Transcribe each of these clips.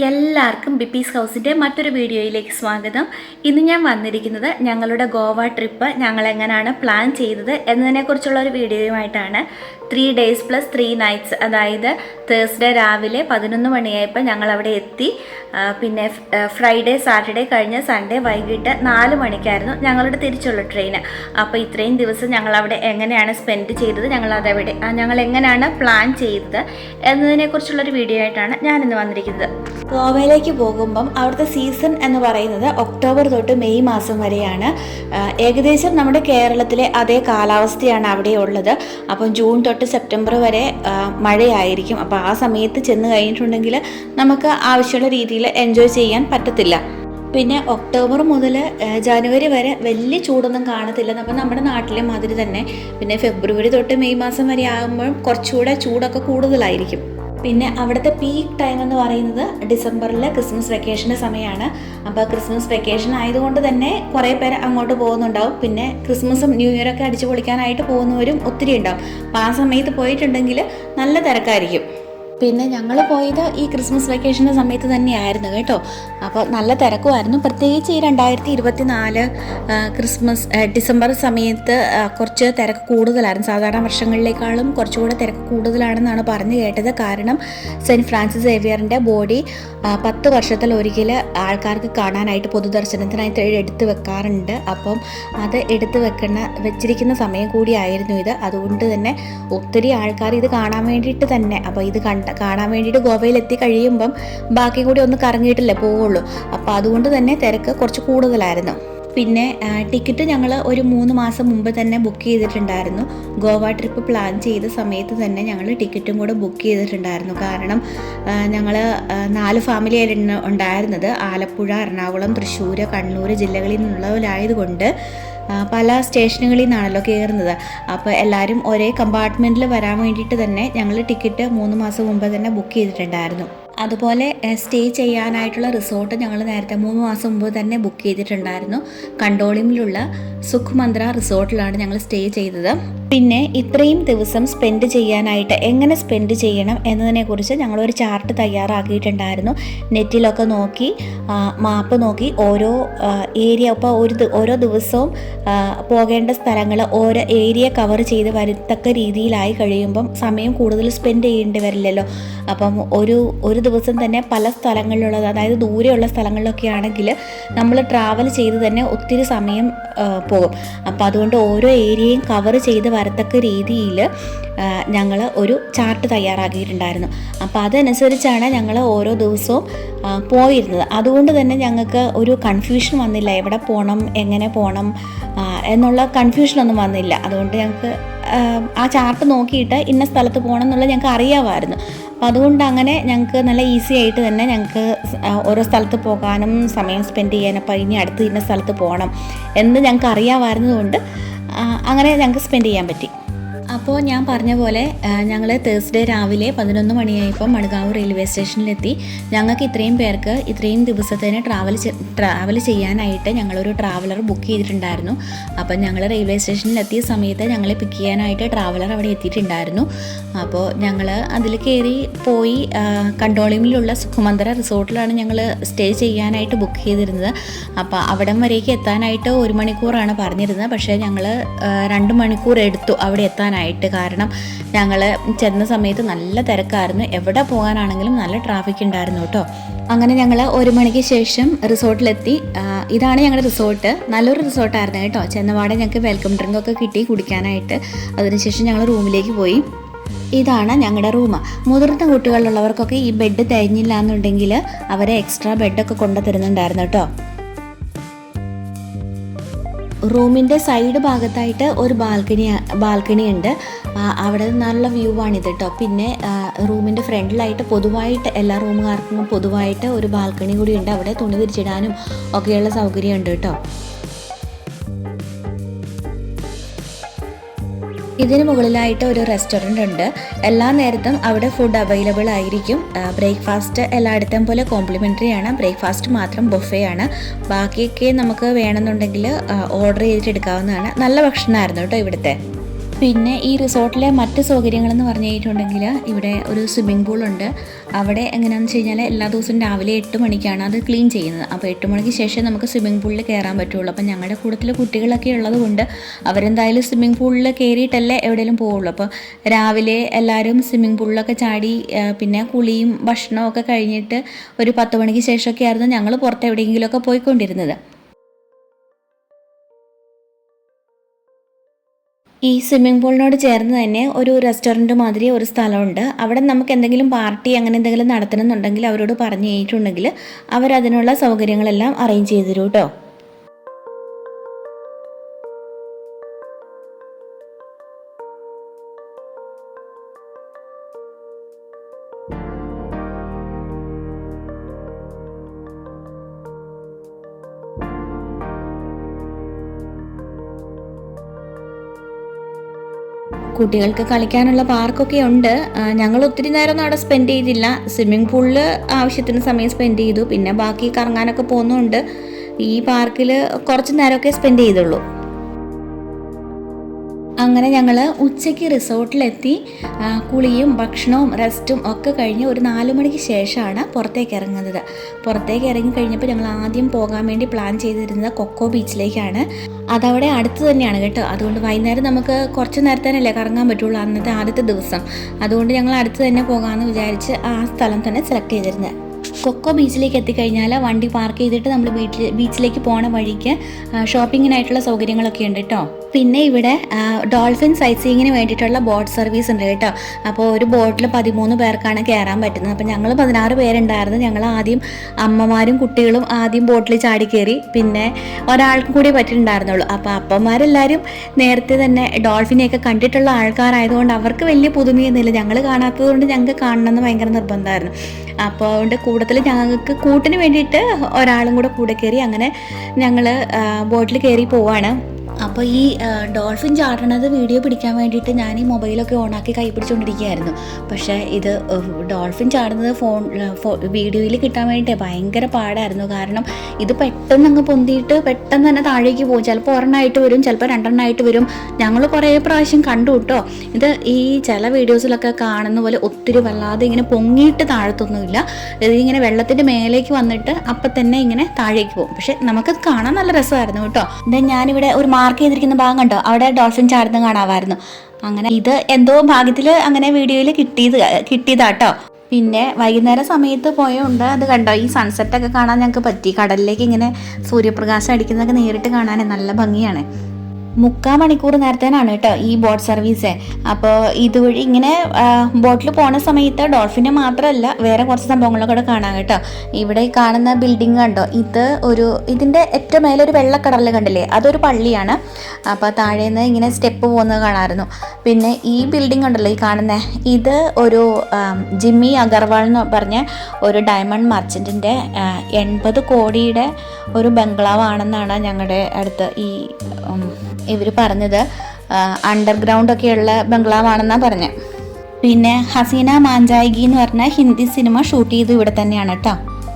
എല്ലാവർക്കും ബിപ്പീസ് ഹൗസിന്റെ മറ്റൊരു വീഡിയോയിലേക്ക് സ്വാഗതം. ഇന്ന് ഞാൻ വന്നിരിക്കുന്നത് ഞങ്ങളുടെ ഗോവ ട്രിപ്പ് ഞങ്ങൾ എങ്ങനെയാണ് പ്ലാൻ ചെയ്തത് എന്നതിനെക്കുറിച്ചുള്ള ഒരു വീഡിയോയുമായിട്ടാണ്. Three days plus three nights അതായത് തേഴ്സ്ഡേ രാവിലെ പതിനൊന്ന് മണിയായപ്പോൾ ഞങ്ങൾ അവിടെ എത്തി പിന്നെ ഫ്രൈഡേ സാറ്റർഡേ കഴിഞ്ഞ് സൺഡേ വൈകിട്ട് നാല് മണിക്കായിരുന്നു ഞങ്ങളുടെ തിരിച്ചുള്ള ട്രെയിൻ അപ്പോൾ ഇത്രയും ദിവസം ഞങ്ങൾ അവിടെ എങ്ങനെയാണ് സ്പെൻഡ് ചെയ്തത് ഞങ്ങൾ അതെവിടെ ഞങ്ങൾ എങ്ങനെയാണ് പ്ലാൻ ചെയ്തത് എന്നതിനെക്കുറിച്ചുള്ളൊരു വീഡിയോ ആയിട്ടാണ് ഞാനിന്ന് വന്നിരിക്കുന്നത്. ഗോവയിലേക്ക് പോകുമ്പം അവിടുത്തെ സീസൺ എന്ന് പറയുന്നത് ഒക്ടോബർ തൊട്ട് മെയ് മാസം വരെയാണ്. ഏകദേശം നമ്മുടെ കേരളത്തിലെ അതേ കാലാവസ്ഥയാണ് അവിടെ ഉള്ളത് അപ്പം ജൂൺ തൊട്ട് സെപ്റ്റംബർ വരെ മഴയായിരിക്കും. അപ്പോൾ ആ സമയത്ത് ചെന്ന് കഴിഞ്ഞിട്ടുണ്ടെങ്കിൽ നമുക്ക് ആവശ്യമുള്ള രീതിയിൽ എൻജോയ് ചെയ്യാൻ പറ്റത്തില്ല. പിന്നെ ഒക്ടോബർ മുതൽ ജനുവരി വരെ വലിയ ചൂടൊന്നും കാണത്തില്ല. അപ്പം നമ്മുടെ നാട്ടിലെ മാതിരി തന്നെ. പിന്നെ ഫെബ്രുവരി തൊട്ട് മെയ് മാസം വരെ ആകുമ്പോൾ കുറച്ചുകൂടെ ചൂടൊക്കെ കൂടുതലായിരിക്കും. പിന്നെ അവിടുത്തെ പീക്ക് ടൈം എന്ന് പറയുന്നത് ഡിസംബറിലെ ക്രിസ്മസ് വെക്കേഷന്റെ സമയമാണ് അപ്പോൾ ക്രിസ്മസ് വെക്കേഷൻ ആയതുകൊണ്ട് തന്നെ കുറേ പേര് അങ്ങോട്ട് പോകുന്നുണ്ടാവും. പിന്നെ ക്രിസ്മസും ന്യൂ ഇയറൊക്കെ അടിച്ചു പൊളിക്കാനായിട്ട് പോകുന്നവരും ഒത്തിരി ഉണ്ടാവും അപ്പോൾ ആ സമയത്ത് പോയിട്ടുണ്ടെങ്കിൽ നല്ല തിരക്കായിരിക്കും. പിന്നെ ഞങ്ങൾ പോയത് ഈ ക്രിസ്മസ് വെക്കേഷന്റെ സമയത്ത് തന്നെയായിരുന്നു കേട്ടോ. അപ്പോൾ നല്ല തിരക്കുമായിരുന്നു. പ്രത്യേകിച്ച് ഈ രണ്ടായിരത്തി ഇരുപത്തി നാല് ക്രിസ്മസ് ഡിസംബർ സമയത്ത് കുറച്ച് തിരക്ക് കൂടുതലായിരുന്നു. സാധാരണ വർഷങ്ങളിലേക്കാളും കുറച്ചുകൂടെ തിരക്ക് കൂടുതലാണെന്നാണ് പറഞ്ഞു കേട്ടത്. കാരണം സെന്റ് ഫ്രാൻസിസ് സേവിയറിന്റെ ബോഡി പത്ത് വർഷത്തിൽ ഒരിക്കൽ ആൾക്കാർക്ക് കാണാനായിട്ട് പൊതുദർശനത്തിനായിട്ട് എടുത്തു വെക്കാറുണ്ട്. അപ്പം അത് എടുത്തു വെക്കുന്ന വെച്ചിരിക്കുന്ന സമയം കൂടിയായിരുന്നു ഇത്. അതുകൊണ്ട് തന്നെ ഒത്തിരി ആൾക്കാർ ഇത് കാണാൻ വേണ്ടിയിട്ട് തന്നെ. അപ്പോൾ ഇത് കണ്ട കാണാൻ വേണ്ടിയിട്ട് ഗോവയിൽ എത്തി കഴിയുമ്പം ബാക്കി കൂടി ഒന്ന് കറങ്ങിയിട്ടില്ലേ പോവുള്ളൂ. അപ്പോൾ അതുകൊണ്ട് തന്നെ തിരക്ക് കുറച്ച് കൂടുതലായിരുന്നു. പിന്നെ ടിക്കറ്റ് ഞങ്ങൾ ഒരു മൂന്ന് മാസം മുമ്പ് തന്നെ ബുക്ക് ചെയ്തിട്ടുണ്ടായിരുന്നു. ഗോവ ട്രിപ്പ് പ്ലാൻ ചെയ്ത സമയത്ത് തന്നെ ഞങ്ങൾ ടിക്കറ്റും കൂടെ ബുക്ക് ചെയ്തിട്ടുണ്ടായിരുന്നു. കാരണം ഞങ്ങൾ നാല് ഫാമിലി ആയിരുന്നു ഉണ്ടായിരുന്നത്. ആലപ്പുഴ എറണാകുളം തൃശ്ശൂർ കണ്ണൂർ ജില്ലകളിൽ നിന്നുള്ളവരായതുകൊണ്ട് പല സ്റ്റേഷനുകളിൽ നിന്നാണല്ലോ കയറുന്നത്. അപ്പോൾ എല്ലാവരും ഒരേ കമ്പാർട്ട്മെന്റിൽ വരാൻ വേണ്ടിയിട്ട് തന്നെ ഞങ്ങൾ ടിക്കറ്റ് മൂന്ന് മാസം മുമ്പ് തന്നെ ബുക്ക് ചെയ്തിട്ടുണ്ടായിരുന്നു. അതുപോലെ സ്റ്റേ ചെയ്യാനായിട്ടുള്ള റിസോർട്ട് ഞങ്ങൾ നേരത്തെ മൂന്ന് മാസം മുമ്പ് തന്നെ ബുക്ക് ചെയ്തിട്ടുണ്ടായിരുന്നു. കണ്ടോളിമിലുള്ള സുഖ് മന്ത്ര റിസോർട്ടിലാണ് ഞങ്ങൾ സ്റ്റേ ചെയ്തത്. പിന്നെ ഇത്രയും ദിവസം സ്പെൻഡ് ചെയ്യാനായിട്ട് എങ്ങനെ സ്പെൻഡ് ചെയ്യണം എന്നതിനെക്കുറിച്ച് ഞങ്ങളൊരു ചാർട്ട് തയ്യാറാക്കിയിട്ടുണ്ടായിരുന്നു. നെറ്റിലൊക്കെ നോക്കി മാപ്പ് നോക്കി ഓരോ ഏരിയ ഇപ്പോൾ ഒരു ഓരോ ദിവസവും പോകേണ്ട സ്ഥലങ്ങൾ ഓരോ ഏരിയ കവർ ചെയ്ത് വരത്തക്ക രീതിയിലായി കഴിയുമ്പം സമയം കൂടുതൽ സ്പെൻഡ് ചെയ്യേണ്ടി വരില്ലല്ലോ. അപ്പം ഒരു ഒരു ദിവസം തന്നെ പല സ്ഥലങ്ങളിലുള്ളത് അതായത് ദൂരെയുള്ള സ്ഥലങ്ങളിലൊക്കെ ആണെങ്കിൽ നമ്മൾ ട്രാവൽ ചെയ്ത് തന്നെ ഒത്തിരി സമയം പോകും. അപ്പോൾ അതുകൊണ്ട് ഓരോ ഏരിയയും കവർ ചെയ്ത് വരത്തക്ക രീതിയിൽ ഞങ്ങൾ ഒരു ചാർട്ട് തയ്യാറാക്കിയിട്ടുണ്ടായിരുന്നു. അപ്പോൾ അതനുസരിച്ചാണ് ഞങ്ങൾ ഓരോ ദിവസവും പോയിരുന്നത്. അതുകൊണ്ട് തന്നെ ഞങ്ങൾക്ക് ഒരു കൺഫ്യൂഷൻ വന്നില്ല. എവിടെ പോകണം എങ്ങനെ പോകണം എന്നുള്ള കൺഫ്യൂഷനൊന്നും വന്നില്ല. അതുകൊണ്ട് ഞങ്ങൾക്ക് ആ, ചാർട്ട് നോക്കിയിട്ട് ഇന്ന സ്ഥലത്ത് പോകണം എന്നുള്ളത് ഞങ്ങൾക്ക് അറിയാമായിരുന്നു. അപ്പം അതുകൊണ്ട് അങ്ങനെ ഞങ്ങൾക്ക് നല്ല ഈസി ആയിട്ട് തന്നെ ഞങ്ങൾക്ക് ഓരോ സ്ഥലത്ത് പോകാനും സമയം സ്പെൻഡ് ചെയ്യാനും അപ്പോൾ ഇനി അടുത്ത് ഇന്ന സ്ഥലത്ത് പോകണം എന്ന് ഞങ്ങൾക്ക് അറിയാമായിരുന്നതുകൊണ്ട് അങ്ങനെ ഞങ്ങൾക്ക് സ്പെൻഡ് ചെയ്യാൻ പറ്റി. അപ്പോൾ ഞാൻ പറഞ്ഞ പോലെ ഞങ്ങൾ തേഴ്സ്ഡേ രാവിലെ പതിനൊന്ന് മണിയായപ്പോൾ മണുകാവ് റെയിൽവേ സ്റ്റേഷനിലെത്തി ഞങ്ങൾക്ക് ഇത്രയും പേർക്ക് ഇത്രയും ദിവസത്തേന് ട്രാവൽ ട്രാവൽ ചെയ്യാനായിട്ട് ഞങ്ങളൊരു ട്രാവലർ ബുക്ക് ചെയ്തിട്ടുണ്ടായിരുന്നു. അപ്പം ഞങ്ങൾ റെയിൽവേ സ്റ്റേഷനിലെത്തിയ സമയത്ത് ഞങ്ങളെ പിക്ക് ചെയ്യാനായിട്ട് ട്രാവലർ അവിടെ എത്തിയിട്ടുണ്ടായിരുന്നു. അപ്പോൾ ഞങ്ങൾ അതിൽ കയറി പോയി കണ്ടോളിമിലുള്ള സുഖമന്ദര റിസോർട്ടിലാണ് ഞങ്ങൾ സ്റ്റേ ചെയ്യാനായിട്ട് ബുക്ക് ചെയ്തിരുന്നത്. അപ്പോൾ അവിടം വരേക്ക് എത്താനായിട്ട് ഒരു മണിക്കൂറാണ് പറഞ്ഞിരുന്നത്. പക്ഷേ ഞങ്ങൾ രണ്ട് മണിക്കൂർ എടുത്തു അവിടെ എത്താനായിട്ട്. കാരണം ഞങ്ങൾ ചെന്ന സമയത്ത് നല്ല തിരക്കായിരുന്നു. എവിടെ പോകാനാണെങ്കിലും നല്ല ട്രാഫിക് ഉണ്ടായിരുന്നു കേട്ടോ. അങ്ങനെ ഞങ്ങൾ ഒരു മണിക്ക് ശേഷം റിസോർട്ടിലെത്തി. ഇതാണ് ഞങ്ങളുടെ റിസോർട്ട്. നല്ലൊരു റിസോർട്ടായിരുന്നു കേട്ടോ. ചെന്നപാടെ ഞങ്ങൾക്ക് വെൽക്കം ഡ്രിങ്ക് ഒക്കെ കിട്ടി കുടിക്കാനായിട്ട്. അതിനുശേഷം ഞങ്ങൾ റൂമിലേക്ക് പോയി. ഇതാണ് ഞങ്ങളുടെ റൂം. മുതിർന്ന കുട്ടികളുള്ളവർക്കൊക്കെ ഈ ബെഡ് തികഞ്ഞില്ല എന്നുണ്ടെങ്കിൽ അവരെ എക്സ്ട്രാ ബെഡൊക്കെ കൊണ്ടു തരുന്നുണ്ടായിരുന്നു കേട്ടോ. റൂമിന്റെ സൈഡ് ഭാഗത്തായിട്ട് ഒരു ബാൽക്കണി ബാൽക്കണി ഉണ്ട് അവിടെ നല്ല വ്യൂ ആണിത് കേട്ടോ പിന്നെ റൂമിന്റെ ഫ്രണ്ടിലായിട്ട് പൊതുവായിട്ട് എല്ലാ റൂമുകാർക്കും പൊതുവായിട്ട് ഒരു ബാൽക്കണി കൂടി ഉണ്ട് അവിടെ തുണി വിരിച്ചിടാനും ഒക്കെയുള്ള സൗകര്യം ഉണ്ട് കേട്ടോ ഇതിന് മുകളിലായിട്ട് ഒരു റെസ്റ്റോറന്റ് ഉണ്ട്. എല്ലാ നേരത്തും അവിടെ ഫുഡ് അവൈലബിൾ ആയിരിക്കും. ബ്രേക്ക്ഫാസ്റ്റ് എല്ലായിടത്തേയും പോലെ കോംപ്ലിമെന്ററി ആണ്. ബ്രേക്ക്ഫാസ്റ്റ് മാത്രം ബൊഫേ ആണ്. ബാക്കിയൊക്കെ നമുക്ക് വേണമെന്നുണ്ടെങ്കിൽ ഓർഡർ ചെയ്തിട്ട് എടുക്കാവുന്നതാണ്. നല്ല ഭക്ഷണമായിരുന്നു കേട്ടോ ഇവിടുത്തെ. പിന്നെ ഈ റിസോർട്ടിലെ മറ്റ് സൗകര്യങ്ങളെന്ന് പറഞ്ഞു കഴിഞ്ഞിട്ടുണ്ടെങ്കിൽ ഇവിടെ ഒരു സ്വിമ്മിംഗ് പൂളുണ്ട്. അവിടെ എങ്ങനെയാണെന്ന് വെച്ച് കഴിഞ്ഞാൽ എല്ലാ ദിവസവും രാവിലെ എട്ട് മണിക്കാണ് അത് ക്ലീൻ ചെയ്യുന്നത്. അപ്പോൾ എട്ട് മണിക്ക് ശേഷം നമുക്ക് സ്വിമ്മിംഗ് പൂളിൽ കയറാൻ പറ്റുള്ളൂ. അപ്പോൾ ഞങ്ങളുടെ കൂട്ടത്തിൽ കുട്ടികളൊക്കെ ഉള്ളതുകൊണ്ട് അവരെന്തായാലും സ്വിമ്മിംഗ് പൂളിൽ കയറിയിട്ടല്ലേ എവിടെയെങ്കിലും പോവുള്ളൂ. അപ്പോൾ രാവിലെ എല്ലാവരും സ്വിമ്മിംഗ് പൂളിലൊക്കെ ചാടി പിന്നെ കുളിയും ഭക്ഷണവും ഒക്കെ കഴിഞ്ഞിട്ട് ഒരു പത്ത് മണിക്ക് ശേഷമൊക്കെ ആയിരുന്നു ഞങ്ങൾ പുറത്ത് എവിടെയെങ്കിലുമൊക്കെ പോയിക്കൊണ്ടിരുന്നത്. ഈ സ്വിമ്മിംഗ് പൂളിനോട് ചേർന്ന് തന്നെ ഒരു റെസ്റ്റോറന്റ് മാതിരി ഒരു സ്ഥലമുണ്ട്. അവിടെ നമുക്ക് എന്തെങ്കിലും പാർട്ടി അങ്ങനെ എന്തെങ്കിലും നടത്തണമെന്നുണ്ടെങ്കിൽ അവരോട് പറഞ്ഞു കഴിഞ്ഞിട്ടുണ്ടെങ്കിൽ അവരതിനുള്ള സൗകര്യങ്ങളെല്ലാം അറേഞ്ച് ചെയ്തു തരും കേട്ടോ കുട്ടികൾക്ക് കളിക്കാനുള്ള പാർക്കൊക്കെ ഉണ്ട്. ഞങ്ങൾ ഒത്തിരി നേരമൊന്നും അവിടെ സ്പെൻഡ് ചെയ്തില്ല. സ്വിമ്മിംഗ് പൂളിൽ ആവശ്യത്തിന് സമയം സ്പെൻഡ് ചെയ്തു. പിന്നെ ബാക്കി കറങ്ങാനൊക്കെ പോകുന്നുണ്ട്. ഈ പാർക്കിൽ കുറച്ച് നേരമൊക്കെ സ്പെൻഡ് ചെയ്തുള്ളൂ. അങ്ങനെ ഞങ്ങൾ ഉച്ചയ്ക്ക് റിസോർട്ടിലെത്തി കുളിയും ഭക്ഷണവും റെസ്റ്റും ഒക്കെ കഴിഞ്ഞ് ഒരു നാല് മണിക്ക് ശേഷമാണ് പുറത്തേക്ക് ഇറങ്ങുന്നത്. പുറത്തേക്ക് ഇറങ്ങി കഴിഞ്ഞപ്പോൾ ഞങ്ങൾ ആദ്യം പോകാൻ വേണ്ടി പ്ലാൻ ചെയ്തിരുന്നത് കൊക്കോ ബീച്ചിലേക്കാണ്. അതവിടെ അടുത്ത് തന്നെയാണ് കേട്ടോ. അതുകൊണ്ട് വൈകുന്നേരം നമുക്ക് കുറച്ച് നേരത്തേനല്ലേ കറങ്ങാൻ പറ്റുള്ളൂ അന്നത്തെ ആദ്യത്തെ ദിവസം. അതുകൊണ്ട് ഞങ്ങൾ അടുത്ത് തന്നെ പോകാമെന്ന് വിചാരിച്ച് ആ സ്ഥലം തന്നെ സെലക്ട് ചെയ്തിരുന്നത് കൊക്കോ ബീച്ചിലേക്ക് എത്തിക്കഴിഞ്ഞാൽ വണ്ടി പാർക്ക് ചെയ്തിട്ട് നമ്മൾ ബീച്ചിൽ ബീച്ചിലേക്ക് പോണ വഴിക്ക് ഷോപ്പിങ്ങിനായിട്ടുള്ള സൗകര്യങ്ങളൊക്കെ ഉണ്ട് കേട്ടോ പിന്നെ ഇവിടെ ഡോൾഫിൻ സൈറ്റ് സീയിങ്ങിന് വേണ്ടിയിട്ടുള്ള ബോട്ട് സർവീസ് ഉണ്ട് കേട്ടോ. അപ്പോൾ ഒരു ബോട്ടിൽ പതിമൂന്ന് പേർക്കാണ് കയറാൻ പറ്റുന്നത്. അപ്പോൾ ഞങ്ങൾ പതിനാറ് പേരുണ്ടായിരുന്നു. ഞങ്ങൾ ആദ്യം അമ്മമാരും കുട്ടികളും ആദ്യം ബോട്ടിൽ ചാടി കയറി പിന്നെ ഒരാൾക്കും കൂടി പറ്റിയിട്ടുണ്ടായിരുന്നുള്ളൂ. അപ്പോൾ അപ്പന്മാരെല്ലാവരും നേരത്തെ തന്നെ ഡോൾഫിനെയൊക്കെ കണ്ടിട്ടുള്ള ആൾക്കാരായതുകൊണ്ട് അവർക്ക് വലിയ പുതുമയൊന്നുമില്ല. ഞങ്ങൾ കാണാത്തത് കൊണ്ട് ഞങ്ങൾക്ക് കാണണമെന്ന് ഭയങ്കര നിർബന്ധമായിരുന്നു. അപ്പോൾ അതുകൊണ്ട് കൂടുതൽ ഞങ്ങൾക്ക് കൂട്ടിന് വേണ്ടിയിട്ട് ഒരാളും കൂടെ കൂടെ കയറി അങ്ങനെ ഞങ്ങൾ ബോട്ടിൽ കയറി പോവാണ്. അപ്പോൾ ഈ ഡോൾഫിൻ ചാടണത് വീഡിയോ പിടിക്കാൻ വേണ്ടിയിട്ട് ഞാൻ ഈ മൊബൈലൊക്കെ ഓണാക്കി കൈ പിടിച്ചുകൊണ്ടിരിക്കുകയായിരുന്നു പക്ഷേ ഇത് ഡോൾഫിൻ ചാടുന്നത് ഫോൺ വീഡിയോയിൽ കിട്ടാൻ വേണ്ടിയിട്ട് ഭയങ്കര പാടായിരുന്നു. കാരണം ഇത് പെട്ടെന്ന് അങ്ങ് പൊന്തിയിട്ട് പെട്ടെന്ന് തന്നെ താഴേക്ക് പോകും. ചിലപ്പോൾ ഒരെണ്ണമായിട്ട് വരും ചിലപ്പോൾ രണ്ടെണ്ണമായിട്ട് വരും. ഞങ്ങൾ കുറേ പ്രാവശ്യം കണ്ടു കേട്ടോ ഇത് ഈ ചില വീഡിയോസിലൊക്കെ കാണുന്ന പോലെ ഒത്തിരി വല്ലാതെ ഇങ്ങനെ പൊങ്ങിയിട്ട് താഴത്തൊന്നുമില്ല. ഇതിങ്ങനെ വെള്ളത്തിന്റെ മേലേക്ക് വന്നിട്ട് അപ്പം തന്നെ ഇങ്ങനെ താഴേക്ക് പോകും. പക്ഷെ നമുക്കത് കാണാൻ നല്ല രസമായിരുന്നു കേട്ടോ. ഇത് ഞാനിവിടെ ഒരു മാർക്ക് ചെയ്തിരിക്കുന്ന ഭാഗം കണ്ടോ? അവിടെ ഡോൾഫിൻ ചാടുന്ന കാണാമായിരുന്നു. അങ്ങനെ ഇത് എന്തോ ഭാഗ്യത്തിൽ അങ്ങനെ വീഡിയോയിൽ കിട്ടിയത് കിട്ടിയതാട്ടോ. പിന്നെ വൈകുന്നേരം സമയത്ത് പോയുണ്ട് അത് കണ്ടോ? ഈ സൺസെറ്റ് ഒക്കെ കാണാൻ ഞങ്ങൾക്ക് പറ്റി. കടലിലേക്ക് ഇങ്ങനെ സൂര്യപ്രകാശം അടിക്കുന്നതൊക്കെ നേരിട്ട് കാണാൻ നല്ല ഭംഗിയാണ്. മുക്കാൽ മണിക്കൂർ നേരത്തേനാണ് കേട്ടോ ഈ ബോട്ട് സർവീസ്. അപ്പോൾ ഇതുവഴി ഇങ്ങനെ ബോട്ടിൽ പോണ സമയത്ത് ഡോൾഫിനെ മാത്രമല്ല വേറെ കുറച്ച് സംഭവങ്ങളൊക്കെ കാണാം കേട്ടോ. ഇവിടെ കാണുന്ന ബിൽഡിംഗ് കണ്ടോ? ഇത് ഒരു ഇതിന്റെ ഏറ്റവും മേലെ ഒരു വെള്ളക്കടലിൽ കണ്ടില്ലേ? അതൊരു പള്ളിയാണ്. അപ്പോൾ താഴേന്ന് ഇങ്ങനെ സ്റ്റെപ്പ് പോകുന്നത് കാണാമായിരുന്നു. പിന്നെ ഈ ബിൽഡിംഗ് ഉണ്ടല്ലോ ഈ കാണുന്ന ഇത് ഒരു ജിമ്മി അഗർവാൾ എന്ന് പറഞ്ഞ ഒരു ഡയമണ്ട് മർച്ചന്റിന്റെ എൺപത് കോടിയുടെ ഒരു ബംഗ്ലാവ് ആണെന്നാണ് ഞങ്ങളുടെ അടുത്ത് ഈ ഇവർ പറഞ്ഞത് അണ്ടർഗ്രൗണ്ട് ഒക്കെയുള്ള ബംഗ്ലാവാണെന്നാണ് പറഞ്ഞത് പിന്നെ ഹസീന മാഞ്ചായികി എന്ന് പറഞ്ഞ ഹിന്ദി സിനിമ ഷൂട്ട് ചെയ്തു ഇവിടെ തന്നെയാണ് കേട്ടോ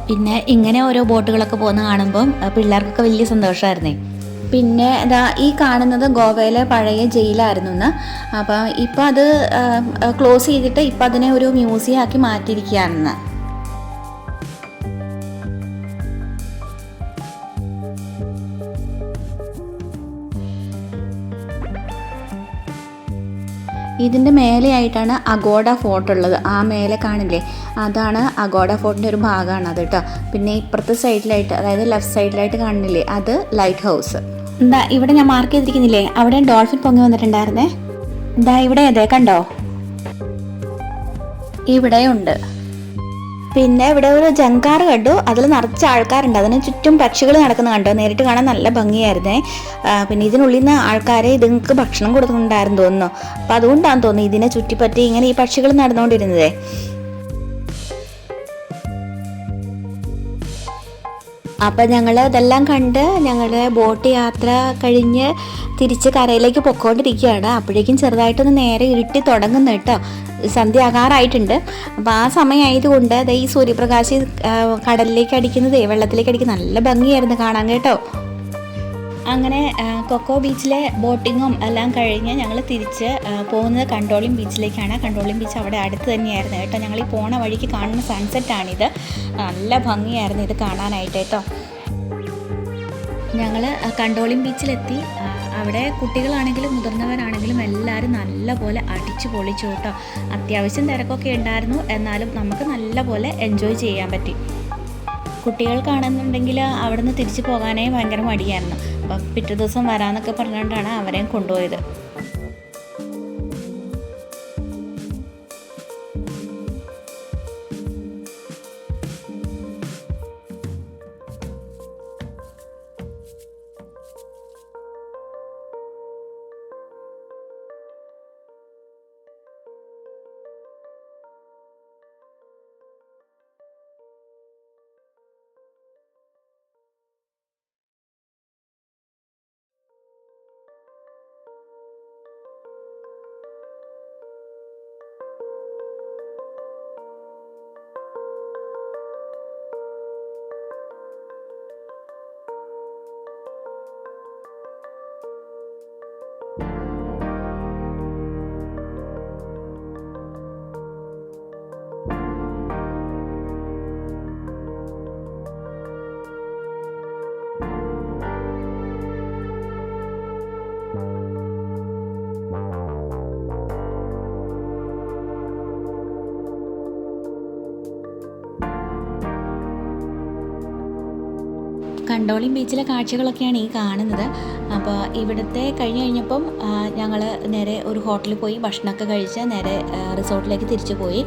പിന്നെ ഇങ്ങനെ ഓരോ ബോട്ടുകളൊക്കെ പോകുന്ന കാണുമ്പം പിള്ളേർക്കൊക്കെ വലിയ സന്തോഷമായിരുന്നേ പിന്നെ ഇതാ ഈ കാണുന്നത് ഗോവയിലെ പഴയ ജയിലായിരുന്നു എന്ന് അപ്പം ഇപ്പം അത് ക്ലോസ് ചെയ്തിട്ട് ഇപ്പം അതിനെ ഒരു മ്യൂസിയം ആക്കി മാറ്റിയിരിക്കുകയാണെന്ന് ഇതിന്റെ മേലെയായിട്ടാണ് അഗോഡ ഫോർട്ട് ഉള്ളത്. ആ മേലെ കാണില്ലേ? അതാണ് അഗോഡ ഫോർട്ടിന്റെ ഒരു ഭാഗമാണ് അത് കേട്ടോ പിന്നെ ഇപ്പുറത്തെ സൈഡിലായിട്ട് അതായത് ലെഫ്റ്റ് സൈഡിലായിട്ട് കാണുന്നില്ലേ അത് ലൈറ്റ് ഹൗസ്. എന്താ ഇവിടെ ഞാൻ മാർക്ക് ചെയ്തിരിക്കുന്നില്ലേ? അവിടെ ഡോൾഫിൻ പൊങ്ങി വന്നിട്ടുണ്ടായിരുന്നേ? എന്താ ഇവിടെ അതെ കണ്ടോ? ഇവിടെയുണ്ട് പിന്നെ ഇവിടെ ഒരു ജങ്കാർ കണ്ടു. അതിൽ നിറച്ച ആൾക്കാരുണ്ട്. അതിന് ചുറ്റും പക്ഷികൾ നടക്കുന്ന കണ്ടു. നേരിട്ട് കാണാൻ നല്ല ഭംഗിയായിരുന്നേ. പിന്നെ ഇതിനുള്ളിൽ നിന്ന് ആൾക്കാരെ ഇതുങ്ങൾക്ക് ഭക്ഷണം കൊടുക്കുന്നുണ്ടായിരുന്നു തോന്നുന്നു. അപ്പം അതുകൊണ്ടാണ് തോന്നുന്നു ഇതിനെ ചുറ്റിപ്പറ്റി ഇങ്ങനെ ഈ പക്ഷികൾ നടന്നുകൊണ്ടിരുന്നതേ. അപ്പം ഞങ്ങൾ അതെല്ലാം കണ്ട് ഞങ്ങളുടെ ബോട്ട് യാത്ര കഴിഞ്ഞ് തിരിച്ച് കരയിലേക്ക് പൊക്കോണ്ടിരിക്കുകയാണ്. അപ്പോഴേക്കും ചെറുതായിട്ടൊന്ന് നേരെ ഇരുട്ടി തുടങ്ങുന്നു കേട്ടോ. സന്ധ്യ ആകാറായിട്ടുണ്ട് അപ്പോൾ ആ സമയമായതുകൊണ്ട് ഈ സൂര്യപ്രകാശം കടലിലേക്ക് അടിക്കുന്നത് വെള്ളത്തിലേക്ക് അടിക്കുന്നത് നല്ല ഭംഗിയായിരുന്നു കാണാൻ കേട്ടോ. അങ്ങനെ കൊക്കോ ബീച്ചിലെ ബോട്ടിങ്ങും എല്ലാം കഴിഞ്ഞ് ഞങ്ങൾ തിരിച്ച് പോകുന്നത് കണ്ടോളിം ബീച്ചിലേക്കാണ്. കണ്ടോളിം ബീച്ച് അവിടെ അടുത്ത് തന്നെയായിരുന്നു കേട്ടോ. ഞങ്ങൾ ഈ പോണ വഴിക്ക് കാണുന്ന സൺസെറ്റാണിത്. നല്ല ഭംഗിയായിരുന്നു ഇത് കാണാനായിട്ട് കേട്ടോ. ഞങ്ങൾ കണ്ടോളിം ബീച്ചിലെത്തി. അവിടെ കുട്ടികളാണെങ്കിലും മുതിർന്നവരാണെങ്കിലും എല്ലാവരും നല്ലപോലെ അടിച്ചു പൊളിച്ചു കേട്ടോ. അത്യാവശ്യം തിരക്കൊക്കെ ഉണ്ടായിരുന്നു. എന്നാലും നമുക്ക് നല്ലപോലെ എൻജോയ് ചെയ്യാൻ പറ്റി. കുട്ടികൾക്കാണെന്നുണ്ടെങ്കിൽ അവിടെ നിന്ന് തിരിച്ചു പോകാനേ ഭയങ്കര മടിയായിരുന്നു. അപ്പം പിറ്റേ ദിവസം വരാമെന്നൊക്കെ പറഞ്ഞുകൊണ്ടാണ് അവരെയും കൊണ്ടുപോയത്. കണ്ടോളിം ബീച്ചിലെ കാഴ്ചകളൊക്കെയാണ് ഈ കാണുന്നത്. അപ്പോൾ ഇവിടുത്തെ കഴിഞ്ഞ് കഴിഞ്ഞപ്പം ഞങ്ങൾ നേരെ ഒരു ഹോട്ടലിൽ പോയി ഭക്ഷണമൊക്കെ കഴിച്ച് നേരെ റിസോർട്ടിലേക്ക് തിരിച്ചു പോയി.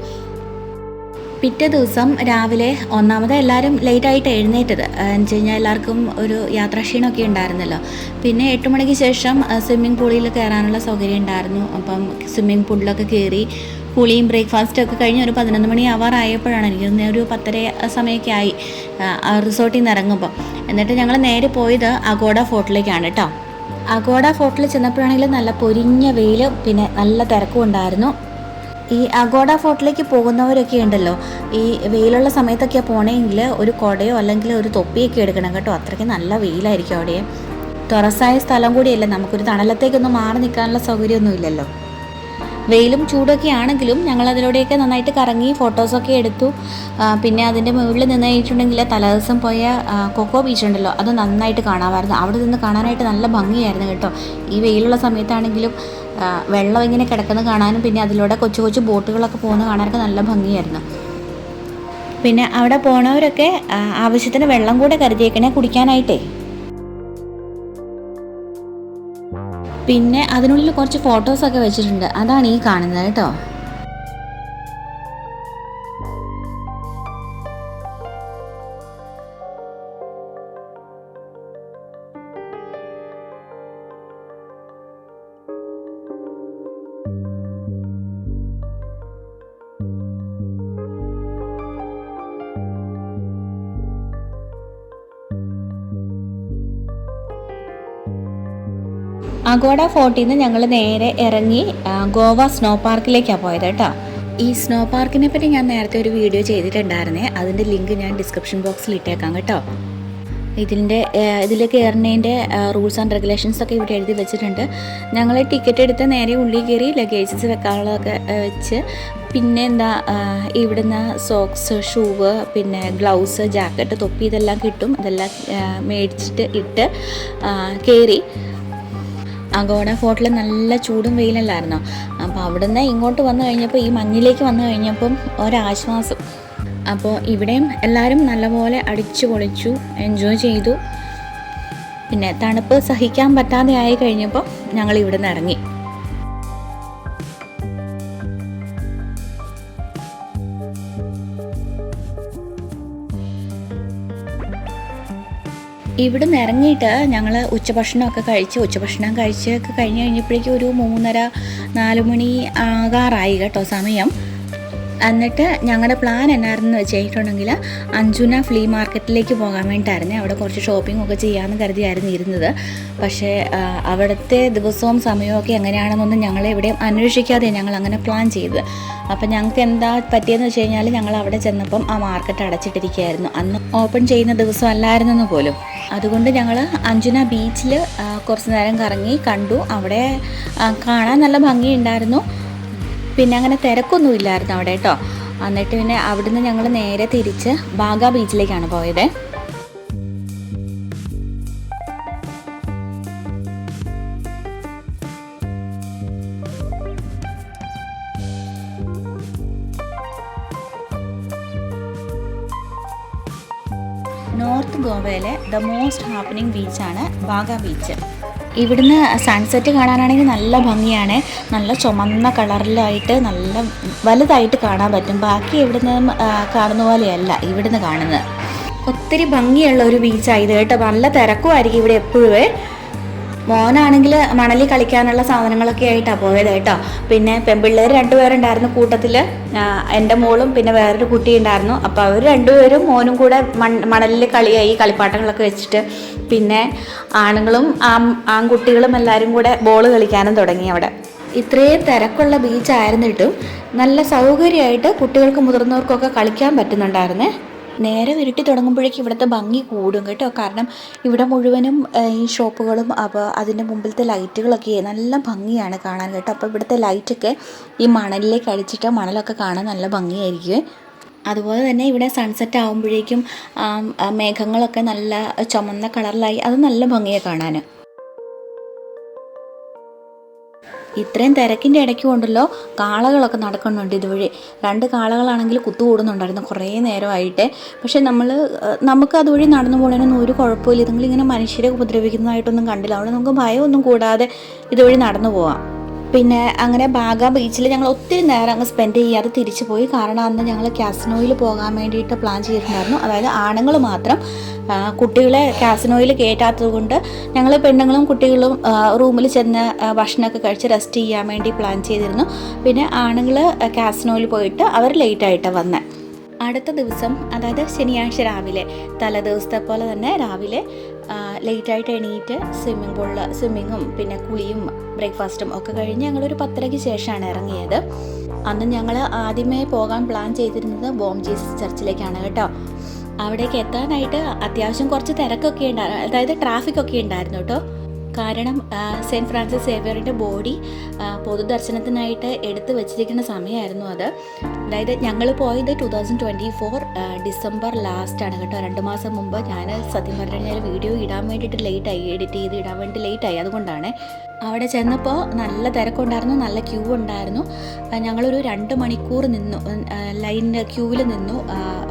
പിറ്റേ ദിവസം രാവിലെ ഒന്നാമത് എല്ലാവരും ലേറ്റായിട്ട് എഴുന്നേറ്റത്. എന്ന് വെച്ച് കഴിഞ്ഞാൽ എല്ലാവർക്കും ഒരു യാത്രാക്ഷീണമൊക്കെ ഉണ്ടായിരുന്നല്ലോ. പിന്നെ എട്ട് മണിക്ക് ശേഷം സ്വിമ്മിംഗ് പൂളിൽ കയറാനുള്ള സൗകര്യം ഉണ്ടായിരുന്നു. അപ്പം സ്വിമ്മിംഗ് പൂളിലൊക്കെ കയറി കുളിയും ബ്രേക്ക്ഫാസ്റ്റും ഒക്കെ കഴിഞ്ഞ് ഒരു പതിനൊന്ന് മണി ആവാറായപ്പോഴാണ് എനിക്ക് തോന്നുന്നത് ഒരു പത്തര സമയമൊക്കെ ആയി റിസോർട്ടിൽ നിന്ന് ഇറങ്ങുമ്പോൾ എന്നിട്ട് ഞങ്ങൾ നേരെ പോയത് അഗോഡ ഫോർട്ടിലേക്കാണ് കേട്ടോ അഗോഡ ഫോർട്ടിൽ ചെന്നപ്പോഴാണെങ്കിൽ നല്ല പൊരിഞ്ഞ വെയിലും പിന്നെ നല്ല തിരക്കും ഉണ്ടായിരുന്നു. ഈ അഗോഡ ഫോർട്ടിലേക്ക് പോകുന്നവരൊക്കെ ഉണ്ടല്ലോ ഈ വെയിലുള്ള സമയത്തൊക്കെ പോണെങ്കിൽ ഒരു കുടയോ അല്ലെങ്കിൽ ഒരു തൊപ്പിയൊക്കെ എടുക്കണം കേട്ടോ. അത്രയ്ക്ക് നല്ല വെയിലായിരിക്കും അവിടെ. തുറസായ സ്ഥലം കൂടിയല്ലേ നമുക്കൊരു തണലത്തേക്കൊന്നും മാറി നിൽക്കാനുള്ള സൗകര്യമൊന്നും ഇല്ലല്ലോ വെയിലും ചൂടൊക്കെ ആണെങ്കിലും ഞങ്ങൾ അതിലൂടെയൊക്കെ നന്നായിട്ട് കറങ്ങി ഫോട്ടോസൊക്കെ എടുത്തു. പിന്നെ അതിന്റെ മുകളിൽ നിന്ന് കഴിഞ്ഞിട്ടുണ്ടെങ്കിൽ തലേദിവസം പോയ കൊക്കോ ബീച്ച് ഉണ്ടല്ലോ അത് നന്നായിട്ട് കാണാമായിരുന്നു. അവിടെ നിന്ന് കാണാനായിട്ട് നല്ല ഭംഗിയായിരുന്നു കേട്ടോ. ഈ വെയിലുള്ള സമയത്താണെങ്കിലും വെള്ളം ഇങ്ങനെ കിടക്കുന്നത് കാണാനും പിന്നെ അതിലൂടെ കൊച്ചു കൊച്ചു ബോട്ടുകളൊക്കെ പോകുന്നത് കാണാനൊക്കെ നല്ല ഭംഗിയായിരുന്നു. പിന്നെ അവിടെ പോണവരൊക്കെ ആവശ്യത്തിന് വെള്ളം കൂടെ കരുതിയേക്കണേ കുടിക്കാനായിട്ടേ. പിന്നെ അതിനുള്ളിൽ കുറച്ച് ഫോട്ടോസൊക്കെ വെച്ചിട്ടുണ്ട്. അതാണ് ഈ കാണുന്നത് കേട്ടോ. അഗോഡ ഫോർട്ടിൽ നിന്ന് ഞങ്ങൾ നേരെ ഇറങ്ങി ഗോവ സ്നോ പാർക്കിലേക്കാണ് പോയത് കേട്ടോ. ഈ സ്നോ പാർക്കിനെ പറ്റി ഞാൻ നേരത്തെ ഒരു വീഡിയോ ചെയ്തിട്ടുണ്ടായിരുന്നേ. അതിന്റെ ലിങ്ക് ഞാൻ ഡിസ്ക്രിപ്ഷൻ ബോക്സിൽ ഇട്ടേക്കാം കേട്ടോ. ഇതിന്റെ ഇതിൽ കയറുന്നതിന്റെ റൂൾസ് ആൻഡ് റെഗുലേഷൻസ് ഒക്കെ ഇവിടെ എഴുതി വെച്ചിട്ടുണ്ട്. ഞങ്ങൾ ടിക്കറ്റ് എടുത്ത് നേരെ ഉള്ളിൽ കയറി ലഗേജസ് വെക്കാനുള്ളതൊക്കെ വെച്ച് പിന്നെ എന്താ ഇവിടുന്ന് സോക്സ് ഷൂവ് പിന്നെ ഗ്ലൗസ് ജാക്കറ്റ് തൊപ്പി ഇതെല്ലാം കിട്ടും. ഇതെല്ലാം മേടിച്ചിട്ട് ഇട്ട് കയറി. അഗോഡ ഫോർട്ടിൽ നല്ല ചൂടും വെയിലല്ലായിരുന്നോ? അപ്പോൾ അവിടുന്ന് ഇങ്ങോട്ട് വന്നു കഴിഞ്ഞപ്പോൾ ഈ മഞ്ഞിലേക്ക് വന്നു കഴിഞ്ഞപ്പം ഒരാശ്വാസം. അപ്പോൾ ഇവിടെയും എല്ലാവരും നല്ലപോലെ അടിച്ചു പൊളിച്ചു എൻജോയ് ചെയ്തു. പിന്നെ തണുപ്പ് സഹിക്കാൻ പറ്റാതെ ആയി കഴിഞ്ഞപ്പോൾ ഞങ്ങൾ ഇവിടുന്ന് ഇറങ്ങി. ഇവിടുന്ന് ഇറങ്ങിയിട്ട് ഞങ്ങൾ ഉച്ചഭക്ഷണമൊക്കെ കഴിച്ച് ഉച്ചഭക്ഷണം കഴിച്ചൊക്കെ കഴിഞ്ഞ് കഴിഞ്ഞപ്പോഴേക്കും ഒരു മൂന്നര നാല് മണി ആകാറായി കേട്ടോ സമയം. എന്നിട്ട് ഞങ്ങളുടെ പ്ലാൻ എന്നായിരുന്നു വെച്ചിട്ടുണ്ടെങ്കിൽ അഞ്ജുന ഫ്ലീ മാർക്കറ്റിലേക്ക് പോകാൻ വേണ്ടിയിട്ടായിരുന്നു. അവിടെ കുറച്ച് ഷോപ്പിംഗ് ഒക്കെ ചെയ്യാമെന്ന് കരുതിയായിരുന്നു ഇരുന്നത്. പക്ഷേ അവിടുത്തെ ദിവസവും സമയമൊക്കെ എങ്ങനെയാണെന്നൊന്നും ഞങ്ങൾ എവിടെയും അന്വേഷിക്കാതെ ഞങ്ങൾ അങ്ങനെ പ്ലാൻ ചെയ്തത്. അപ്പം ഞങ്ങൾക്ക് എന്താ പറ്റിയെന്ന് വെച്ച് കഴിഞ്ഞാൽ ഞങ്ങൾ അവിടെ ചെന്നപ്പം ആ മാർക്കറ്റ് അടച്ചിട്ടിരിക്കുകയായിരുന്നു. അന്ന് ഓപ്പൺ ചെയ്യുന്ന ദിവസം അല്ലായിരുന്നെന്ന് പോലും. അതുകൊണ്ട് ഞങ്ങൾ അഞ്ജുന ബീച്ചിൽ കുറച്ച് നേരം കറങ്ങി കണ്ടു. അവിടെ കാണാൻ നല്ല ഭംഗിയുണ്ടായിരുന്നു. പിന്നെ അങ്ങനെ തിരക്കൊന്നും ഇല്ലായിരുന്നു അവിടെ കേട്ടോ. എന്നിട്ട് പിന്നെ അവിടുന്ന് ഞങ്ങൾ നേരെ തിരിച്ച് ബാഗ ബീച്ചിലേക്കാണ് പോയത്. നോർത്ത് ഗോവയിലെ ദ മോസ്റ്റ് ഹാപ്പനിങ് ബീച്ചാണ് ബാഗ ബീച്ച്. ഇവിടുന്ന് സൺസെറ്റ് കാണാനാണെങ്കിൽ നല്ല ഭംഗിയാണ്. നല്ല ചുമന്ന കളറിലായിട്ട് നല്ല വലുതായിട്ട് കാണാൻ പറ്റും. ബാക്കി ഇവിടുന്ന് കാണുന്ന പോലെയല്ല ഇവിടുന്ന് കാണുന്നത്. ഒത്തിരി ഭംഗിയുള്ള ഒരു ബീച്ചായത് കേട്ടോ. നല്ല തിരക്കുമായിരിക്കും ഇവിടെ എപ്പോഴും. മോനാണെങ്കിൽ മണലിൽ കളിക്കാനുള്ള സാധനങ്ങളൊക്കെ ആയിട്ടാണ് പോയത് കേട്ടോ. പിന്നെ പെൺപിള്ളേർ രണ്ടുപേരുണ്ടായിരുന്നു കൂട്ടത്തിൽ എന്റെ മോളും പിന്നെ വേറൊരു കുട്ടി ഉണ്ടായിരുന്നു. അപ്പോൾ അവർ രണ്ടുപേരും മോനും കൂടെ മണലിൽ കളിയായി കളിപ്പാട്ടങ്ങളൊക്കെ വെച്ചിട്ട് പിന്നെ ആണുങ്ങളും ആ ആൺകുട്ടികളും എല്ലാവരും കൂടെ ബോൾ കളിക്കാനും തുടങ്ങി അവിടെ. ഇത്രയും തിരക്കുള്ള ബീച്ചായിരുന്നിട്ടും നല്ല സൗകര്യമായിട്ട് കുട്ടികൾക്ക് മുതിർന്നവർക്കൊക്കെ കളിക്കാൻ പറ്റുന്നുണ്ടായിരുന്നേ. നേരെ വിരട്ടി തുടങ്ങുമ്പോഴേക്കും ഇവിടുത്തെ ഭംഗി കൂടും കേട്ടോ. കാരണം ഇവിടെ മുഴുവനും ഈ ഷോപ്പുകളും അപ്പോൾ അതിന്റെ മുമ്പിലത്തെ ലൈറ്റുകളൊക്കെ നല്ല ഭംഗിയാണ് കാണാൻ കേട്ടോ. അപ്പോൾ ഇവിടുത്തെ ലൈറ്റൊക്കെ ഈ മണലിലേക്ക് അടിച്ചിട്ട് മണലൊക്കെ കാണാൻ നല്ല ഭംഗിയായിരിക്കും. അതുപോലെ തന്നെ ഇവിടെ സൺസെറ്റ് ആകുമ്പോഴേക്കും മേഘങ്ങളൊക്കെ നല്ല ചുമന്ന കളറിലായി അത് നല്ല ഭംഗിയാണ് കാണാൻ ഇത്രയും തിരക്കിന്റെ ഇടയ്ക്ക് കൊണ്ടല്ലോ കാളകളൊക്കെ നടക്കുന്നുണ്ട് ഇതുവഴി. രണ്ട് കാളകളാണെങ്കിൽ കുത്തു കുത്തുകൂടുന്നുണ്ടായിരുന്നു കുറേ നേരമായിട്ട്. പക്ഷേ നമ്മൾ നമുക്ക് അതുവഴി നടന്നു പോകണതിനൊന്നും ഒരു കുഴപ്പമില്ല ഇതുങ്ങളിങ്ങനെ മനുഷ്യരെ ഉപദ്രവിക്കുന്നതായിട്ടൊന്നും കണ്ടില്ല. അവിടെ നമുക്ക് ഭയമൊന്നും കൂടാതെ ഇതുവഴി നടന്നു പോവാം. പിന്നെ അങ്ങനെ ബാഗ ബീച്ചിൽ ഞങ്ങൾ ഒത്തിരി നേരം അങ്ങ് സ്പെൻഡ് ചെയ്യാതെ തിരിച്ചു പോയി. കാരണം അന്ന് ഞങ്ങൾ കാസിനോയിൽ പോകാൻ വേണ്ടിയിട്ട് പ്ലാൻ ചെയ്തിട്ടുണ്ടായിരുന്നു. അതായത് ആണുങ്ങൾ മാത്രം. കുട്ടികളെ കാസിനോയിൽ കയറ്റാത്തത് കൊണ്ട് ഞങ്ങൾ പെണ്ണുങ്ങളും കുട്ടികളും റൂമിൽ ചെന്ന് ഭക്ഷണമൊക്കെ കഴിച്ച് റെസ്റ്റ് ചെയ്യാൻ വേണ്ടി പ്ലാൻ ചെയ്തിരുന്നു. പിന്നെ ആണുങ്ങൾ കാസിനോയിൽ പോയിട്ട് അവർ ലേറ്റായിട്ടാണ് വന്നത് അടുത്ത ദിവസം അതായത് ശനിയാഴ്ച രാവിലെ തലേ ദിവസത്തെ പോലെ തന്നെ രാവിലെ ലേറ്റായിട്ട് എണീറ്റ് സ്വിമ്മിംഗ് പൂളിൽ സ്വിമ്മിങ്ങും പിന്നെ കുളിയും ബ്രേക്ക്ഫാസ്റ്റും ഒക്കെ കഴിഞ്ഞ് ഞങ്ങളൊരു പത്തരയ്ക്ക് ശേഷമാണ് ഇറങ്ങിയത്. അന്ന് ഞങ്ങൾ ആദ്യമേ പോകാൻ പ്ലാൻ ചെയ്തിരുന്നത് ബോം ജീസസ് ചർച്ചിലേക്കാണ് കേട്ടോ. അവിടേക്ക് എത്താനായിട്ട് അത്യാവശ്യം കുറച്ച് തിരക്കൊക്കെ ഉണ്ടായിരുന്നു അതായത് ട്രാഫിക് ഒക്കെ ഉണ്ടായിരുന്നു കേട്ടോ. കാരണം സെന്റ് ഫ്രാൻസിസ് സേവിയറിന്റെ ബോഡി പൊതുദർശനത്തിനായിട്ട് എടുത്തു വെച്ചിരിക്കുന്ന സമയമായിരുന്നു അത്. അതായത് ഞങ്ങൾ പോയത് two thousand twenty four December ലാസ്റ്റാണ് കേട്ടോ. രണ്ട് മാസം മുമ്പ് ഞാൻ സത്യം പറഞ്ഞു കഴിഞ്ഞാൽ വീഡിയോ ഇടാൻ വേണ്ടിയിട്ട് ലേറ്റായി എഡിറ്റ് ചെയ്ത് ഇടാൻ വേണ്ടി ലേറ്റായി അതുകൊണ്ടാണ് അവിടെ ചെന്നപ്പോൾ നല്ല തിരക്കുണ്ടായിരുന്നു നല്ല ക്യൂ ഉണ്ടായിരുന്നു. ഞങ്ങളൊരു രണ്ട് മണിക്കൂർ നിന്നു ലൈനിന്റെ ക്യൂവിൽ നിന്നു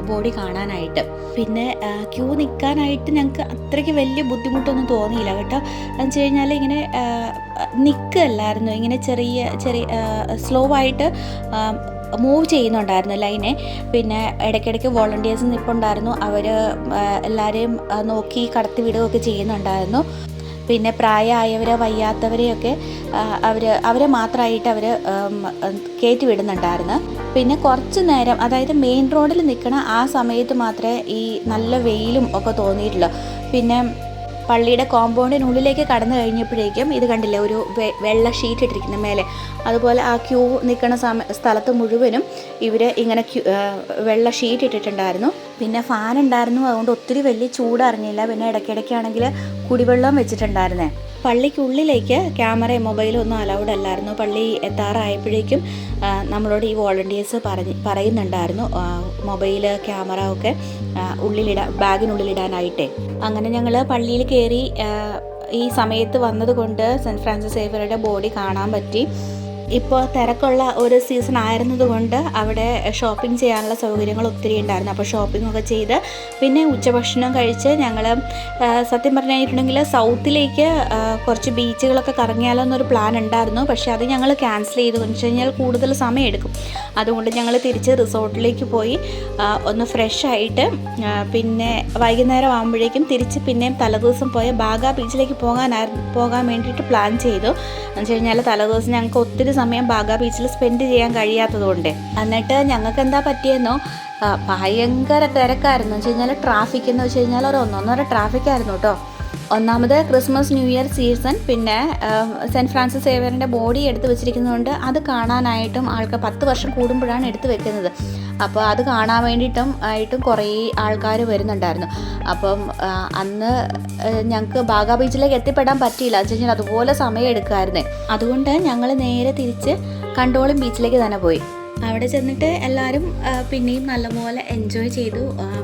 ബോഡി കാണാനായിട്ട്. പിന്നെ ക്യൂ നിൽക്കാനായിട്ട് ഞങ്ങൾക്ക് അത്രയ്ക്ക് വലിയ ബുദ്ധിമുട്ടൊന്നും തോന്നിയില്ല കേട്ടോ. എന്ന് വെച്ച് കഴിഞ്ഞാൽ ഇങ്ങനെ നിൽക്കല്ലായിരുന്നു ഇങ്ങനെ ചെറിയ ചെറിയ സ്ലോ ആയിട്ട് മൂവ് ചെയ്യുന്നുണ്ടായിരുന്നു ലൈനെ പിന്നെ ഇടയ്ക്കിടയ്ക്ക് വോളണ്ടിയേഴ്സ് നിൽപ്പുണ്ടായിരുന്നു അവർ എല്ലാവരെയും നോക്കി കടത്തി വിടുകയൊക്കെ ചെയ്യുന്നുണ്ടായിരുന്നു. പിന്നെ പ്രായമായവരെ വയ്യാത്തവരെയൊക്കെ അവർ അവരെ മാത്രമായിട്ട് അവർ കയറ്റി വിടുന്നുണ്ടായിരുന്നു പിന്നെ കുറച്ച് നേരം അതായത് മെയിൻ റോഡിൽ നിൽക്കണ ആ സമയത്ത് മാത്രമേ ഈ നല്ല വെയിലും ഒക്കെ തോന്നിയിട്ടുള്ളൂ. പിന്നെ പള്ളിയുടെ കോമ്പൗണ്ടിനുള്ളിലേക്ക് കടന്നു കഴിഞ്ഞപ്പോഴേക്കും ഇത് കണ്ടില്ലേ ഒരു വെള്ള ഷീറ്റ് ഇട്ടിരിക്കുന്ന മേലെ. അതുപോലെ ആ ക്യൂ നിൽക്കുന്ന സമ സ്ഥലത്ത് മുഴുവനും ഇവർ ഇങ്ങനെ ക്യൂ വെള്ള ഷീറ്റ് ഇട്ടിട്ടുണ്ടായിരുന്നു. പിന്നെ ഫാൻ ഉണ്ടായിരുന്നു അതുകൊണ്ട് ഒത്തിരി വലിയ ചൂടറിഞ്ഞില്ല. പിന്നെ ഇടയ്ക്കിടയ്ക്കാണെങ്കിൽ കുടിവെള്ളം വെച്ചിട്ടുണ്ടായിരുന്നേ. പള്ളിക്കുള്ളിലേക്ക് ക്യാമറ മൊബൈലും ഒന്നും അലൗഡ് അല്ലായിരുന്നു. പള്ളി എത്താറായപ്പോഴേക്കും നമ്മളോട് ഈ വോളണ്ടിയേഴ്സ് പറഞ്ഞ് പറയുന്നുണ്ടായിരുന്നു. മൊബൈൽ ക്യാമറ ഒക്കെ ഉള്ളിലിടാൻ ഉള്ളിലിടാ ബാഗിനുള്ളിലിടാനായിട്ടേ. അങ്ങനെ ഞങ്ങൾ പള്ളിയിൽ കയറി ഈ സമയത്ത് വന്നതുകൊണ്ട് സെന്റ് ഫ്രാൻസിസ് സേവറുടെ ബോഡി കാണാൻ പറ്റി. ഇപ്പോൾ തിരക്കുള്ള ഒരു സീസൺ ആയിരുന്നതുകൊണ്ട് അവിടെ ഷോപ്പിംഗ് ചെയ്യാനുള്ള സൗകര്യങ്ങൾ ഒത്തിരി ഉണ്ടായിരുന്നു. അപ്പോൾ ഷോപ്പിംഗ് ഒക്കെ ചെയ്ത് പിന്നെ ഉച്ചഭക്ഷണം കഴിച്ച് ഞങ്ങൾ സത്യം പറഞ്ഞു കഴിഞ്ഞിട്ടുണ്ടെങ്കിൽ സൗത്തിലേക്ക് കുറച്ച് ബീച്ചുകളൊക്കെ കറങ്ങിയാലോ എന്നൊരു പ്ലാൻ ഉണ്ടായിരുന്നു. പക്ഷേ അത് ഞങ്ങൾ ക്യാൻസൽ ചെയ്തു. വെച്ച് കഴിഞ്ഞാൽ കൂടുതൽ സമയം എടുക്കും അതുകൊണ്ട് ഞങ്ങൾ തിരിച്ച് റിസോർട്ടിലേക്ക് പോയി ഒന്ന് ഫ്രഷ് ആയിട്ട് പിന്നെ വൈകുന്നേരം ആകുമ്പോഴേക്കും തിരിച്ച് പിന്നെയും തലേദിവസം പോയ ബാഗ ബീച്ചിലേക്ക് പോകാനായിരുന്നു പോകാൻ വേണ്ടിയിട്ട് പ്ലാൻ ചെയ്തു. എന്ന് വെച്ച് കഴിഞ്ഞാൽ തലേദിവസം ഞങ്ങൾക്ക് ഒത്തിരി സമയം ബാഗ ബീച്ചിൽ സ്പെൻഡ് ചെയ്യാൻ കഴിയാത്തതുകൊണ്ട്. എന്നിട്ട് ഞങ്ങൾക്ക് എന്താ പറ്റിയെന്നോ? ഭയങ്കര തിരക്കായിരുന്നു. എന്ന് വെച്ച് കഴിഞ്ഞാൽ ട്രാഫിക് എന്ന് വെച്ച് കഴിഞ്ഞാൽ ഒരു ഒന്നൊന്നര ട്രാഫിക് ആയിരുന്നു കേട്ടോ ഒന്നാമത് ക്രിസ്മസ് ന്യൂ ഇയർ സീസൺ പിന്നെ സെന്റ് ഫ്രാൻസിസ് സേവറിന്റെ ബോഡി എടുത്ത് വെച്ചിരിക്കുന്നതുകൊണ്ട് അത് കാണാനായിട്ടും ആൾക്ക് പത്ത് വർഷം കൂടുമ്പോഴാണ് എടുത്തു വെക്കുന്നത്. അപ്പോൾ അത് കാണാൻ വേണ്ടിയിട്ടും ആയിട്ടും കുറേ ആൾക്കാർ വരുന്നുണ്ടായിരുന്നു. അപ്പം അന്ന് ഞങ്ങൾക്ക് ബാഗ ബീച്ചിലേക്ക് എത്തിപ്പെടാൻ പറ്റിയില്ല. എന്ന് വെച്ച് കഴിഞ്ഞാൽ അതുപോലെ സമയം എടുക്കുമായിരുന്നേ. അതുകൊണ്ട് ഞങ്ങൾ നേരെ തിരിച്ച് കണ്ടോളം ബീച്ചിലേക്ക് തന്നെ പോയി. അവിടെ ചെന്നിട്ട് എല്ലാവരും പിന്നെയും നല്ലപോലെ എൻജോയ് ചെയ്തു.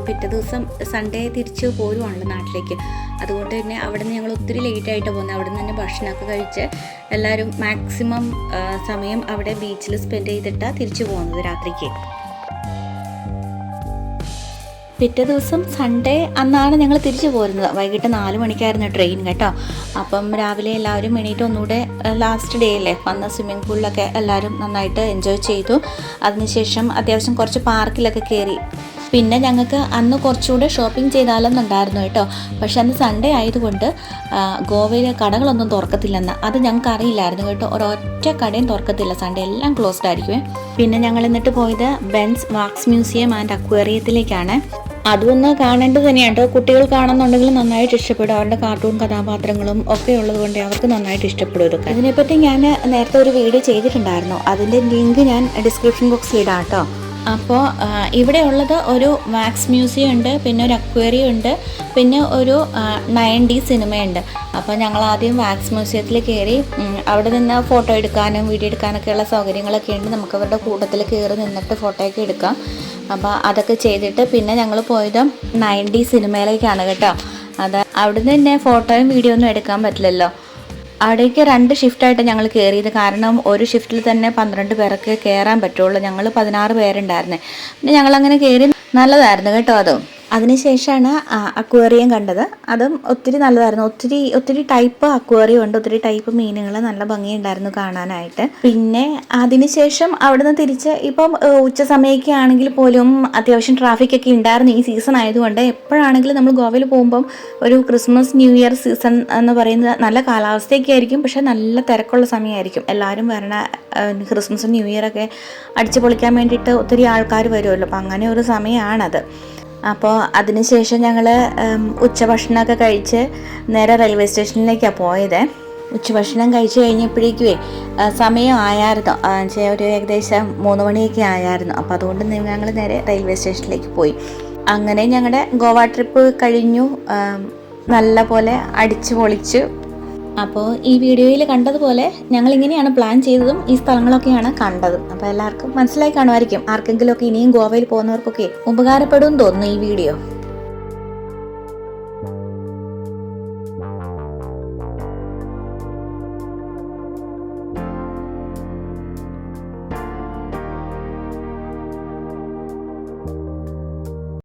പിറ്റേ ദിവസം സൺഡേ തിരിച്ച് പോരുവാണല്ലോ നാട്ടിലേക്ക്. അതുകൊണ്ട് തന്നെ അവിടെ നിന്ന് ഞങ്ങൾ ഒത്തിരി ലേറ്റ് ആയിട്ട് പോകുന്നത്. അവിടെ നിന്ന് തന്നെ ഭക്ഷണമൊക്കെ കഴിച്ച് എല്ലാവരും മാക്സിമം സമയം അവിടെ ബീച്ചിൽ സ്പെൻഡ് ചെയ്തിട്ടാണ് തിരിച്ചു പോകുന്നത് രാത്രിക്ക്. പിറ്റേ ദിവസം സൺഡേ അന്നാണ് ഞങ്ങൾ തിരിച്ചു പോരുന്നത്. വൈകിട്ട് നാല് മണിക്കായിരുന്നു ട്രെയിൻ കേട്ടോ. അപ്പം രാവിലെ എല്ലാവരും എണീറ്റ് ഒന്നുകൂടെ ലാസ്റ്റ് ഡേ അല്ലേ? വന്ന സ്വിമ്മിംഗ് പൂളിലൊക്കെ എല്ലാവരും നന്നായിട്ട് എൻജോയ് ചെയ്തു. അതിനുശേഷം അത്യാവശ്യം കുറച്ച് പാർക്കിലൊക്കെ കയറി പിന്നെ ഞങ്ങൾക്ക് അന്ന് കുറച്ചുകൂടെ ഷോപ്പിംഗ് ചെയ്താലെന്നുണ്ടായിരുന്നു കേട്ടോ. പക്ഷെ അന്ന് സൺഡേ ആയതുകൊണ്ട് ഗോവയിലെ കടകളൊന്നും തുറക്കത്തില്ലെന്ന്. അത് ഞങ്ങൾക്ക് അറിയില്ലായിരുന്നു കേട്ടോ. ഒരൊറ്റ കടയും തുറക്കത്തില്ല. സൺഡേ എല്ലാം ക്ലോസ്ഡ് ആയിരിക്കും പിന്നെ ഞങ്ങൾ എന്നിട്ട് പോയത് ബെൻസ് വാക്സ് മ്യൂസിയം ആൻഡ് അക്വേറിയത്തിലേക്കാണ് അതൊന്ന് കാണേണ്ടത് തന്നെയാണ് കേട്ടോ. കുട്ടികൾ കാണുന്നുണ്ടെങ്കിൽ നന്നായിട്ട് ഇഷ്ടപ്പെടും. അവരുടെ കാർട്ടൂൺ കഥാപാത്രങ്ങളും ഒക്കെ ഉള്ളത് കൊണ്ട് അവർക്ക് നന്നായിട്ട് ഇഷ്ടപ്പെടും ഇതൊക്കെ. ഇതിനെപ്പറ്റി ഞാൻ നേരത്തെ ഒരു വീഡിയോ ചെയ്തിട്ടുണ്ടായിരുന്നു. അതിന്റെ ലിങ്ക് ഞാൻ ഡിസ്ക്രിപ്ഷൻ ബോക്സിൽ ഇടാം കേട്ടോ. അപ്പോൾ ഇവിടെ ഉള്ളത് ഒരു വാക്സ് മ്യൂസിയം ഉണ്ട് പിന്നെ ഒരു അക്വേറിയം ഉണ്ട് പിന്നെ ഒരു നയൻ ഡി സിനിമയുണ്ട്. അപ്പോൾ ഞങ്ങൾ ആദ്യം വാക്സ് മ്യൂസിയത്തിൽ കയറി അവിടെ നിന്ന് ഫോട്ടോ എടുക്കാനും വീഡിയോ എടുക്കാനൊക്കെ ഉള്ള സൗകര്യങ്ങളൊക്കെ ഉണ്ട്. നമുക്ക് അവരുടെ കൂട്ടത്തിൽ കയറി നിന്നിട്ട് ഫോട്ടോ ഒക്കെ എടുക്കാം. അപ്പോൾ അതൊക്കെ ചെയ്തിട്ട് പിന്നെ ഞങ്ങൾ പോയത് നയൻ ഡി സിനിമയിലേക്കാണ് കേട്ടോ. അത് അവിടുന്ന് തന്നെ ഫോട്ടോയും വീഡിയോ ഒന്നും എടുക്കാൻ പറ്റില്ലല്ലോ. അവിടേക്ക് രണ്ട് ഷിഫ്റ്റായിട്ട് ഞങ്ങൾ കയറിയത് കാരണം ഒരു ഷിഫ്റ്റിൽ തന്നെ പന്ത്രണ്ട് പേർക്ക് കയറാൻ പറ്റുള്ളൂ. ഞങ്ങൾ പതിനാറ് പേരുണ്ടായിരുന്നേ. പിന്നെ ഞങ്ങളങ്ങനെ കയറി നല്ലതായിരുന്നു കേട്ടോ അതും. അതിനുശേഷമാണ് അക്വേറിയം കണ്ടത്. അതും ഒത്തിരി നല്ലതായിരുന്നു. ഒത്തിരി ഒത്തിരി ടൈപ്പ് അക്വേറിയം ഉണ്ട്. ഒത്തിരി ടൈപ്പ് മീനുകൾ നല്ല ഭംഗിയുണ്ടായിരുന്നു കാണാനായിട്ട്. പിന്നെ അതിനുശേഷം അവിടുന്ന് തിരിച്ച് ഇപ്പം ഉച്ച സമയമൊക്കെ ആണെങ്കിൽ പോലും അത്യാവശ്യം ട്രാഫിക് ഒക്കെ ഉണ്ടായിരുന്നു ഈ സീസൺ ആയതുകൊണ്ട്. എപ്പോഴാണെങ്കിലും നമ്മൾ ഗോവയിൽ പോകുമ്പം ഒരു ക്രിസ്മസ് ന്യൂ ഇയർ സീസൺ എന്ന് പറയുന്നത് നല്ല കാലാവസ്ഥയൊക്കെ ആയിരിക്കും. പക്ഷെ നല്ല തിരക്കുള്ള സമയമായിരിക്കും. എല്ലാവരും വരണ ക്രിസ്മസും ന്യൂ ഇയർ ഒക്കെ അടിച്ചു പൊളിക്കാൻ വേണ്ടിയിട്ട് ഒത്തിരി ആൾക്കാർ വരുമല്ലോ. അപ്പം അങ്ങനെ ഒരു സമയമാണത്. അപ്പോൾ അതിനുശേഷം ഞങ്ങൾ ഉച്ചഭക്ഷണമൊക്കെ കഴിച്ച് നേരെ റെയിൽവേ സ്റ്റേഷനിലേക്കാണ് പോയത്. ഉച്ചഭക്ഷണം കഴിച്ചു കഴിഞ്ഞപ്പോഴേക്കുവേ സമയം ആയായിരുന്നു ഒരു ഏകദേശം മൂന്ന് മണിയൊക്കെ ആയായിരുന്നു. അപ്പോൾ അതുകൊണ്ട് ഞങ്ങൾ നേരെ റെയിൽവേ സ്റ്റേഷനിലേക്ക് പോയി. അങ്ങനെ ഞങ്ങളുടെ ഗോവ ട്രിപ്പ് കഴിഞ്ഞു. നല്ല പോലെ അടിച്ചു പൊളിച്ചു അപ്പോൾ ഈ വീഡിയോയിൽ കണ്ടതുപോലെ ഞങ്ങൾ ഇങ്ങനെയാണ് പ്ലാൻ ചെയ്തതും ഈ സ്ഥലങ്ങളൊക്കെയാണ് കണ്ടത്. അപ്പോൾ എല്ലാവർക്കും മനസ്സിലായി കാണുമായിരിക്കും ആർക്കെങ്കിലുമൊക്കെ ഇനിയും ഗോവയിൽ പോകുന്നവർക്കൊക്കെ ഉപകാരപ്പെടും തോന്നുന്നു ഈ വീഡിയോ.